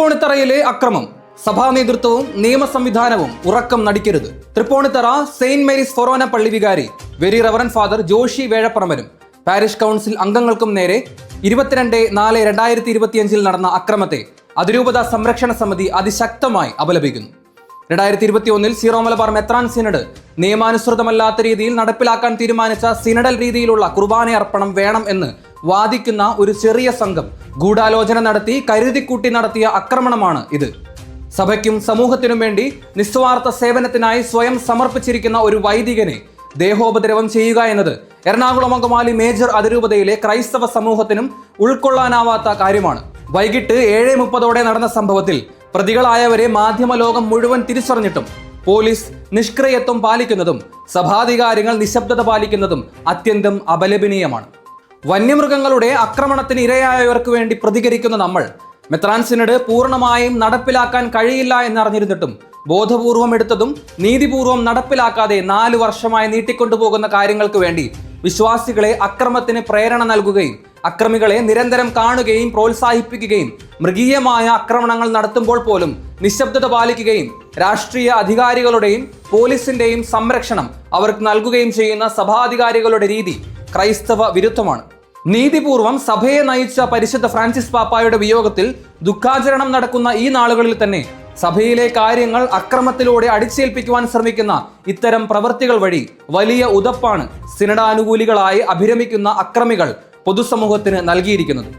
തൃപ്പൂണിത്തറയിലെ അക്രമം. സഭാ നേതൃത്വവും നിയമ സംവിധാനവും ഉറക്കം നടിക്കരുത്. തൃപ്പൂണിത്തറ സെയിന്റ് മേരീസ് ഫൊറോന പള്ളി വികാരി വെരി റവറൻ ഫാദർ ജോഷി വേഴപ്പറമ്പനും പാരിഷ് കൗൺസിൽ അംഗങ്ങൾക്കും നേരെ ഇരുപത്തിരണ്ട് നാല് രണ്ടായിരത്തി ഇരുപത്തിയഞ്ചിൽ നടന്ന അക്രമത്തെ അതിരൂപത സംരക്ഷണ സമിതി അതിശക്തമായി അപലപിക്കുന്നു. രണ്ടായിരത്തി ഇരുപത്തി ഒന്നിൽ സീറോ മലബാർ മെത്രാൻ സിനഡ് നിയമാനുസൃതമല്ലാത്ത രീതിയിൽ നടപ്പിലാക്കാൻ തീരുമാനിച്ച സിനഡൽ രീതിയിലുള്ള കുർബാന അർപ്പണം വേണം എന്ന് വാദിക്കുന്ന ഒരു ചെറിയ സംഘം ഗൂഢാലോചന നടത്തി കരുതിക്കൂട്ടി നടത്തിയ ആക്രമണമാണ് ഇത്. സഭയ്ക്കും സമൂഹത്തിനും വേണ്ടി നിസ്വാർത്ഥ സേവനത്തിനായി സ്വയം സമർപ്പിച്ചിരിക്കുന്ന ഒരു വൈദികനെ ദേഹോപദ്രവം ചെയ്യുക എന്നത് എറണാകുളം അങ്കമാലി മേജർ അതിരൂപതയിലെ ക്രൈസ്തവ സമൂഹത്തിനും ഉൾക്കൊള്ളാനാവാത്ത കാര്യമാണ്. വൈകിട്ട് ഏഴ് മുപ്പതോടെ നടന്ന സംഭവത്തിൽ പ്രതികളായവരെ മാധ്യമ ലോകം മുഴുവൻ തിരിച്ചറിഞ്ഞിട്ടും പോലീസ് നിഷ്ക്രിയത്വം പാലിക്കുന്നതും സഭാധികാരികൾ നിശബ്ദത പാലിക്കുന്നതും അത്യന്തം അപലപനീയമാണ്. വന്യമൃഗങ്ങളുടെ ആക്രമണത്തിന് ഇരയായവർക്ക് വേണ്ടി പ്രതികരിക്കുന്ന നമ്മൾ മെത്രാൻസിനഡ് പൂർണമായും നടപ്പിലാക്കാൻ കഴിയില്ല എന്നറിഞ്ഞിരുന്നിട്ടും ബോധപൂർവം എടുത്തതും നീതിപൂർവം നടപ്പിലാക്കാതെ നാലു വർഷമായി നീട്ടിക്കൊണ്ടുപോകുന്ന കാര്യങ്ങൾക്ക് വേണ്ടി വിശ്വാസികളെ അക്രമത്തിന് പ്രേരണ നൽകുകയും അക്രമികളെ നിരന്തരം കാണുകയും പ്രോത്സാഹിപ്പിക്കുകയും മൃഗീയമായ ആക്രമണങ്ങൾ നടത്തുമ്പോൾ പോലും നിശബ്ദത പാലിക്കുകയും രാഷ്ട്രീയ അധികാരികളുടെയും പോലീസിന്റെയും സംരക്ഷണം അവർക്ക് നൽകുകയും ചെയ്യുന്ന സഭാധികാരികളുടെ രീതി ക്രൈസ്തവ വിരുദ്ധമാണ്. നീതിപൂർവം സഭയെ നയിച്ച പരിശുദ്ധ ഫ്രാൻസിസ് പാപ്പായുടെ വിയോഗത്തിൽ ദുഃഖാചരണം നടക്കുന്ന ഈ നാളുകളിൽ തന്നെ സഭയിലെ കാര്യങ്ങൾ അക്രമത്തിലൂടെ അടിച്ചേൽപ്പിക്കുവാൻ ശ്രമിക്കുന്ന ഇത്തരം പ്രവൃത്തികൾ വഴി വലിയ ഉതപ്പാണ് സിനഡാനുകൂലികളായി അഭിരമിക്കുന്ന അക്രമികൾ പൊതുസമൂഹത്തിന് നൽകിയിരിക്കുന്നത്.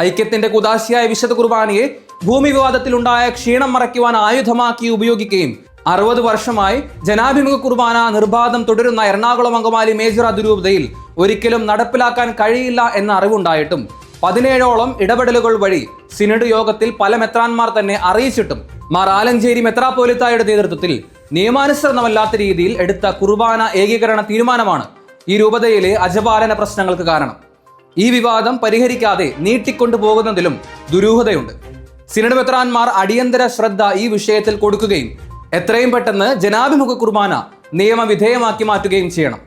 ഐക്യത്തിന്റെ കുദാശിയായ വിശുദ്ധ കുർബാനയെ ഭൂമി വിവാദത്തിലുണ്ടായ ക്ഷീണം മറയ്ക്കുവാൻ ആയുധമാക്കി ഉപയോഗിക്കുകയും അറുപത് വർഷമായി ജനാഭിമുഖ കുർബാന നിർബാധം തുടരുന്ന എറണാകുളം അങ്കമാലി മേജർ അതിരൂപതയിൽ ഒരിക്കലും നടപ്പിലാക്കാൻ കഴിയില്ല എന്ന അറിവുണ്ടായിട്ടും പതിനേഴോളം ഇടപെടലുകൾ വഴി സിനഡ് യോഗത്തിൽ പല മെത്രാന്മാർ തന്നെ അറിയിച്ചിട്ടും മാർ ആലഞ്ചേരി മെത്രാപ്പോലിത്തായുടെ നേതൃത്വത്തിൽ നിയമാനുസൃതമല്ലാത്ത രീതിയിൽ എടുത്ത കുർബാന ഏകീകരണ തീരുമാനമാണ് ഈ രൂപതയിലെ അജപാലന പ്രശ്നങ്ങൾക്ക് കാരണം. ഈ വിവാദം പരിഹരിക്കാതെ നീട്ടിക്കൊണ്ടുപോകുന്നതിലും ദുരൂഹതയുണ്ട്. സിനഡ് മെത്രാന്മാർ അടിയന്തര ശ്രദ്ധ ഈ വിഷയത്തിൽ കൊടുക്കുകയും എത്രയും പെട്ടെന്ന് ജനാഭിമുഖ കുർബാന നിയമവിധേയമാക്കി മാറ്റുകയും ചെയ്യണം.